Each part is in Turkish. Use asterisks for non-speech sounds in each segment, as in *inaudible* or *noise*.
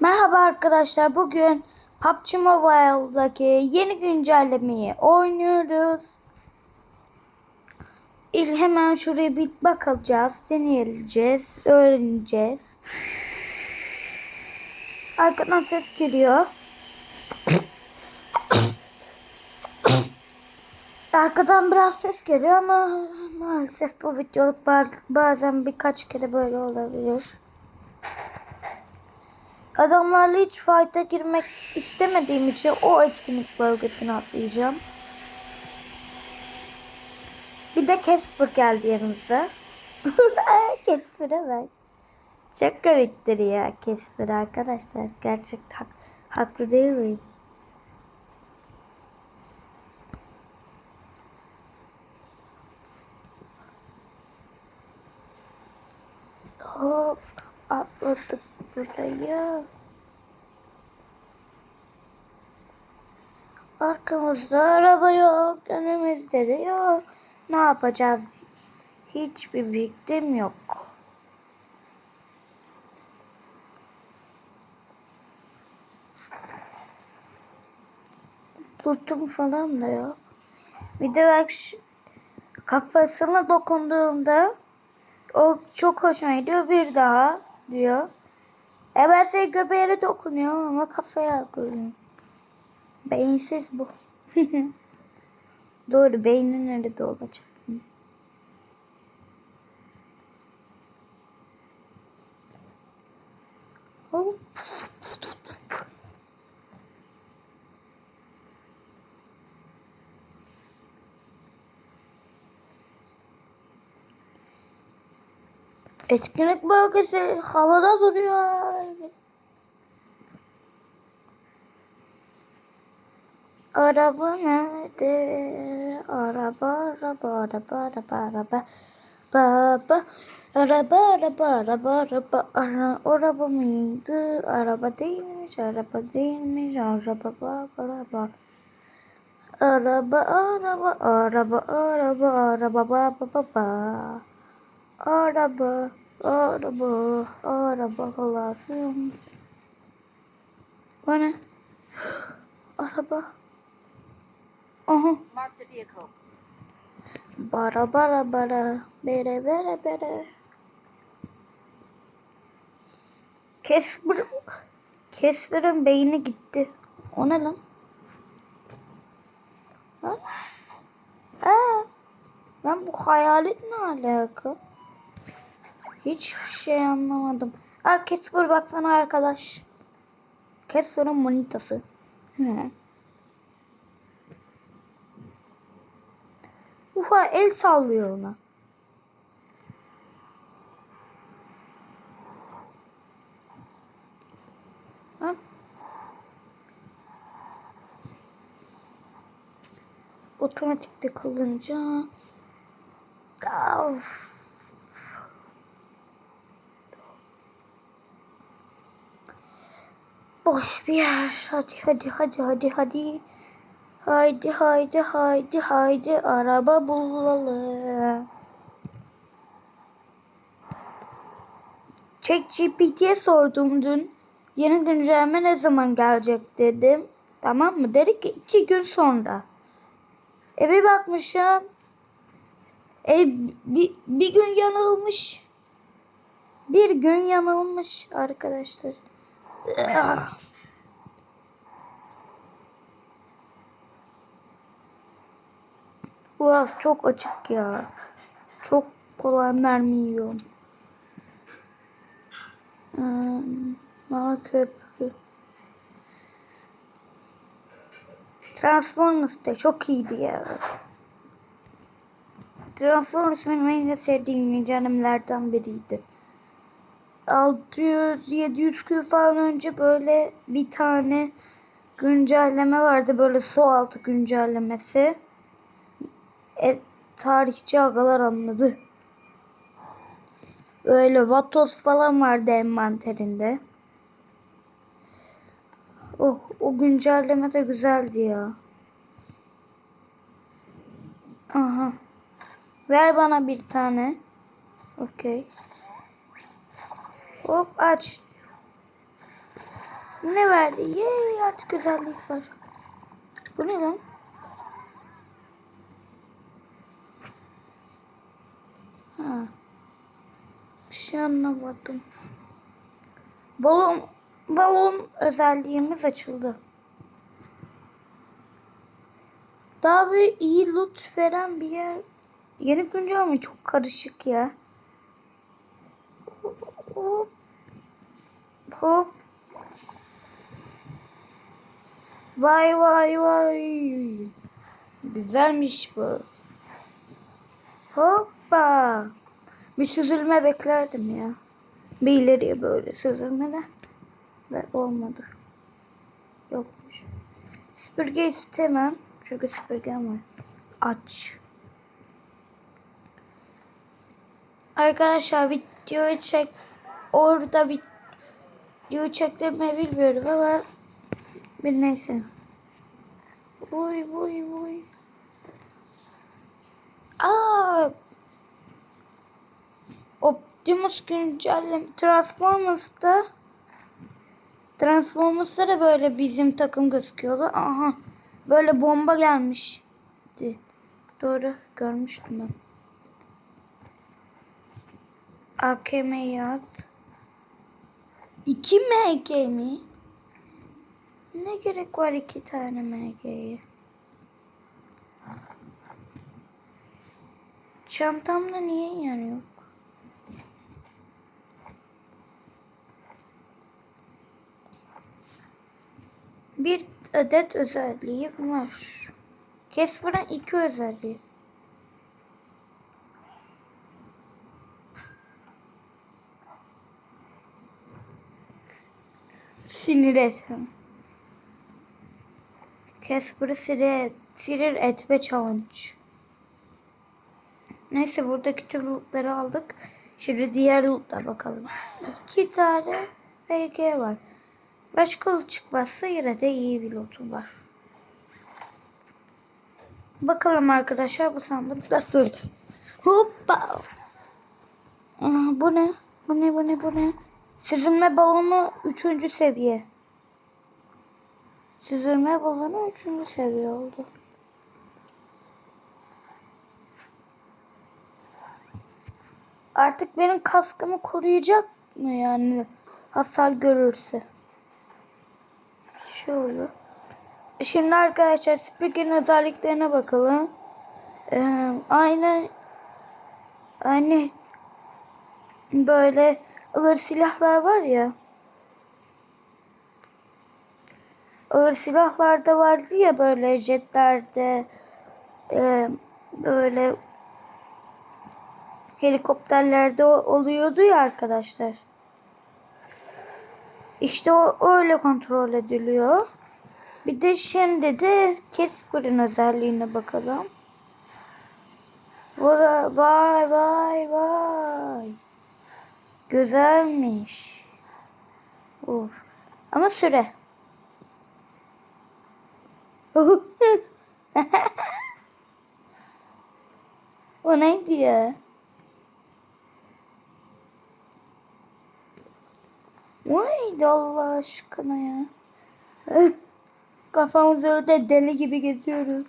Merhaba arkadaşlar. Bugün PUBG Mobile'daki yeni güncellemeyi oynuyoruz. İl hemen şuraya bir bakacağız, deneyeceğiz, öğreneceğiz. Arkadan ses geliyor. Arkadan biraz ses geliyor ama maalesef bu videoluk baz- bazen birkaç kere böyle olabilir. Adamlarla hiç fight'a girmek istemediğim için o etkinlik bölgesine atlayacağım. Bir de Casper geldi yanımıza. *laughs* Casper'a bak. Çok komiktir ya Casper arkadaşlar. Gerçekten hak- haklı değil miyim? Hop atladık buraya. Arkamızda araba yok, önümüzde de yok. Ne yapacağız? Hiçbir fikrim yok. Lootum falan da yok. Bir de bak kafasına dokunduğumda o çok hoşuma gidiyor. Bir daha diyor. E ben senin göbeğine dokunuyorum ama kafaya dokunuyorum. Beyinsiz bu. *laughs* Doğru beynin nerede olacak? Hop. Etkinlik bölgesi havada duruyor. Araba nerede? Araba, araba, araba, araba, araba. Baba. Araba, araba, araba, araba. Ara, araba mıydı? Araba değilmiş, araba değilmiş. Araba, araba. Araba, araba, araba, araba, araba, baba, baba. Araba, araba, araba lazım. Bu ne? *gasps* Araba. Aha. Bara bara bara. Bere bere bere. Casper. Casper'ın beyni gitti. O ne lan? Ha? Aa, lan bu hayalet ne alaka? Hiçbir şey anlamadım. Aa Casper baksana arkadaş. Casper'ın manitası. He. Ufa el sallıyor ona. Ha? Otomatikte kullanacağım. Of. Boş bir yer. Hadi hadi hadi hadi hadi. Haydi haydi haydi haydi araba bulalım. ChatGPT'ye sordum dün. Yeni güncelleme ne zaman gelecek dedim. Tamam mı? Dedi ki iki gün sonra. E bir bakmışım. E bir, bir gün yanılmış. Bir gün yanılmış arkadaşlar. Burası çok açık ya. Çok kolay mermi yiyorum. Hmm, Mara köprü. Transformers da çok iyiydi ya. Transformers benim en sevdiğim güncellemelerden biriydi. 600-700 gün falan önce böyle bir tane güncelleme vardı. Böyle su altı güncellemesi. E, tarihçi agalar anladı. Böyle Vatos falan vardı envanterinde. Oh, o güncelleme de güzeldi ya. Aha. Ver bana bir tane. Okey. Hop aç. Ne verdi? Yey artık güzellik var. Bu ne lan? Ha. Bir şey anlamadım. Balon balon özelliğimiz açıldı. Daha bir iyi loot veren bir yer. Yeni güncelleme çok karışık ya. Hop. Hop. Vay vay vay. Güzelmiş bu. Hoppa. Bir süzülme beklerdim ya. Bir ileriye böyle süzülmeler. Ve olmadı. Yokmuş. Süpürge istemem. Çünkü süpürgem var. Aç. Arkadaşlar videoyu çek. Orada bir video çektirmeyi bilmiyorum ama bir neyse. Oy oy oy. Aa. Optimus güncelleme Transformers'ta Transformers'ta da böyle bizim takım gözüküyordu. Aha. Böyle bomba gelmişti. Doğru görmüştüm ben. AKM yap. 2 MG mi? Ne gerek var iki tane MG'ye? Çantamda niye yer yok? Bir adet özelliği var. Casper'ın iki özelliği. Sinir etme. Casper'ı sinir, sinir etme challenge. Neyse buradaki tüm lootları aldık. Şimdi diğer loot'a bakalım. İki tane VG var. Başka loot çıkmazsa yine de iyi bir lootum var. Bakalım arkadaşlar bu sandık nasıl? Hoppa. Aa, bu ne? Bu ne bu ne bu ne? Süzülme balonu 3. seviye. Süzülme balonu 3. seviye oldu. Artık benim kaskımı koruyacak mı yani hasar görürse? Şöyle. Şimdi arkadaşlar Speaker'in özelliklerine bakalım. Ee, aynı aynı böyle ağır silahlar var ya. Ağır silahlarda vardı ya böyle jetlerde e, böyle helikopterlerde oluyordu ya arkadaşlar. İşte o öyle kontrol ediliyor. Bir de şimdi de Casper'ın özelliğine bakalım. Vay vay vay vay. Güzelmiş. Of. Ama süre. *laughs* o neydi ya? O neydi Allah aşkına ya? *laughs* Kafamızı öyle deli gibi geziyoruz.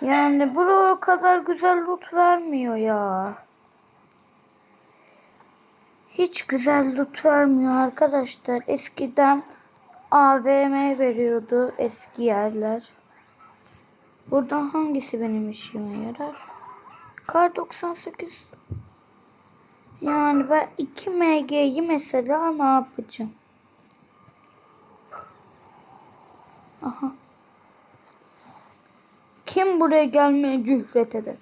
Yani bura o kadar güzel loot vermiyor ya. Hiç güzel loot vermiyor arkadaşlar. Eskiden AVM veriyordu eski yerler. Buradan hangisi benim işime yarar? Kar 98. Yani ben 2 MG'yi mesela ne yapacağım? Aha. Kim buraya gelmeye cüret eder?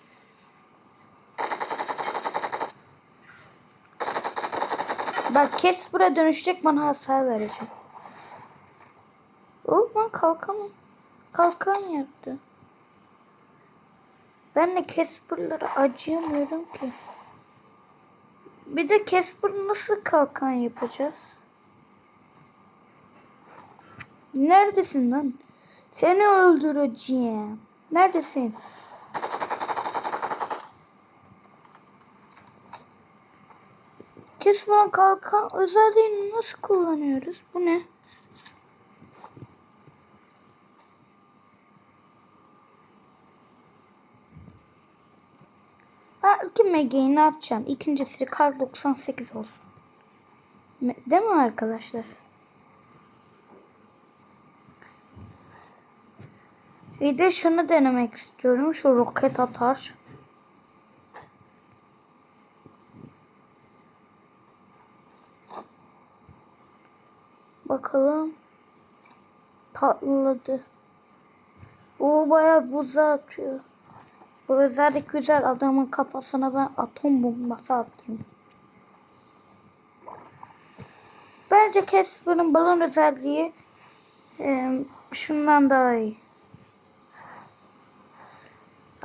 Bak kes buraya dönüşecek bana hasar verecek. Oh lan kalkan kalkan yaptı. Ben de Casper'lara acıyamıyorum ki. Bir de Casper nasıl kalkan yapacağız? Neredesin lan? Seni öldüreceğim. Neredesin? Kesmen kalkan özelliğini nasıl kullanıyoruz? Bu ne? Ha iki megayı ne yapacağım? İkincisi kar 98 olsun. Değil mi arkadaşlar? Bir de şunu denemek istiyorum. Şu roket atar. Bakalım. Patladı. O bayağı buza atıyor. Bu özellik güzel. Adamın kafasına ben atom bombası attım. Bence Casper'ın balon özelliği e, şundan daha iyi.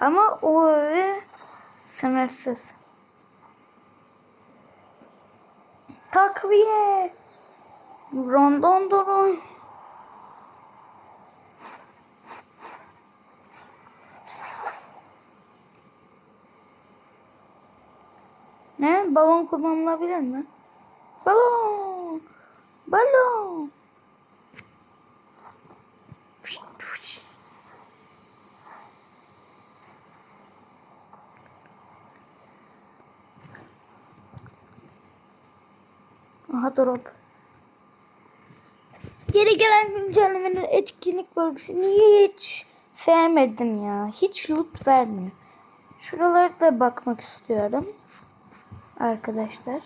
Ama o öyle sınırsız. Takviye. Rondon durun. Ne? Balon kullanılabilir mi? Balon. Balon. Aha drop. Geri gelen güncellemenin etkinlik bölgesini hiç sevmedim ya. Hiç loot vermiyor. Şuralara da bakmak istiyorum. Arkadaşlar.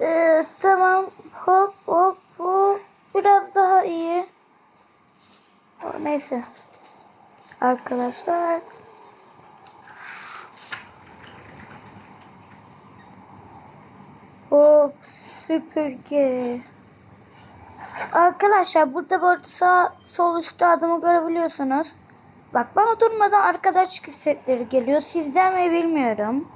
Ee, tamam. Hop hop hop. Biraz daha iyi. Neyse. Arkadaşlar. Hop süpürge. Arkadaşlar burada bu sağ sol üstte adımı görebiliyorsunuz. Bak bana durmadan arkadaş hissetleri geliyor. Sizden mi bilmiyorum.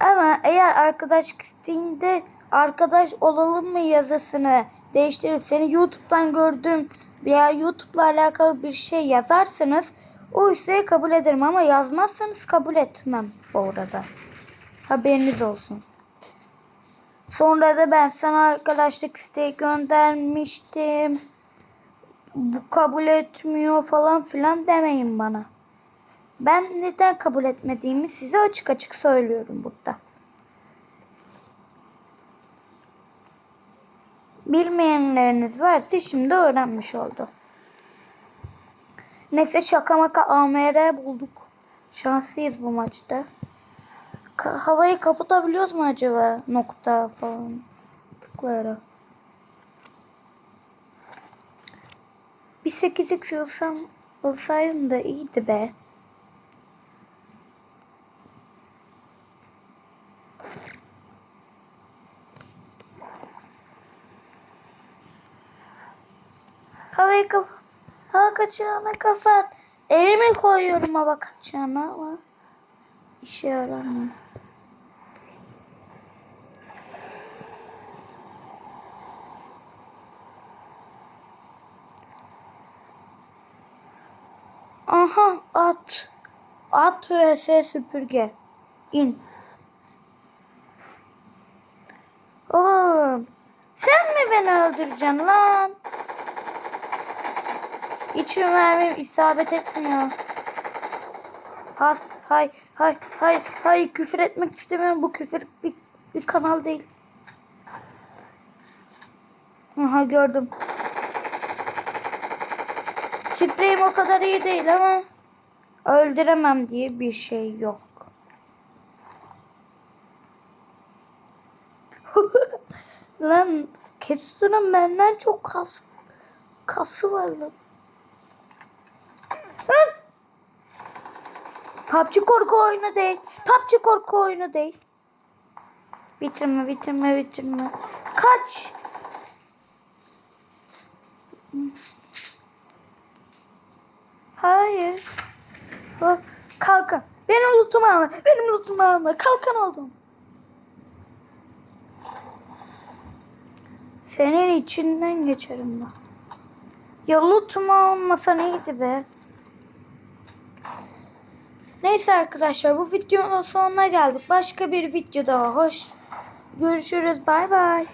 Ama eğer arkadaş isteğinde arkadaş olalım mı yazısını değiştirip seni YouTube'dan gördüm veya YouTube'la alakalı bir şey yazarsanız o isteği kabul ederim ama yazmazsanız kabul etmem bu arada. Haberiniz olsun. Sonra da ben sana arkadaşlık isteği göndermiştim. Bu kabul etmiyor falan filan demeyin bana. Ben neden kabul etmediğimi size açık açık söylüyorum burada. Bilmeyenleriniz varsa şimdi öğrenmiş oldu. Neyse şaka maka AMR bulduk. Şanslıyız bu maçta. Ka- havayı kapatabiliyoruz mu acaba? Nokta falan. Tıklayarak. Bir 8x olsam olsaydım da iyiydi be. Havayı kap hava kaçağına kapat. Elimi koyuyorum hava kaçağına ama işe yaramıyor. Aha at. At vs süpürge. İn. Oğlum. Sen mi beni öldüreceksin lan? Hiçbir mermim isabet etmiyor. Has, hay, hay, hay, hay. Küfür etmek istemiyorum. Bu küfür bir, bir kanal değil. Aha gördüm. Spreyim o kadar iyi değil ama öldüremem diye bir şey yok. *laughs* lan Kesin'in benden çok kas kası var lan. PUBG korku oyunu değil. PUBG korku oyunu değil. Bitirme, bitirme, bitirme. Kaç. Hayır. Kalkan. Benim lootumu alma. Benim lootumu alma. Kalkan oldum. Senin içinden geçerim bak. Ya lootumu almasan iyiydi be. Neyse arkadaşlar bu videonun sonuna geldik. Başka bir video daha hoş. Görüşürüz. Bay bay.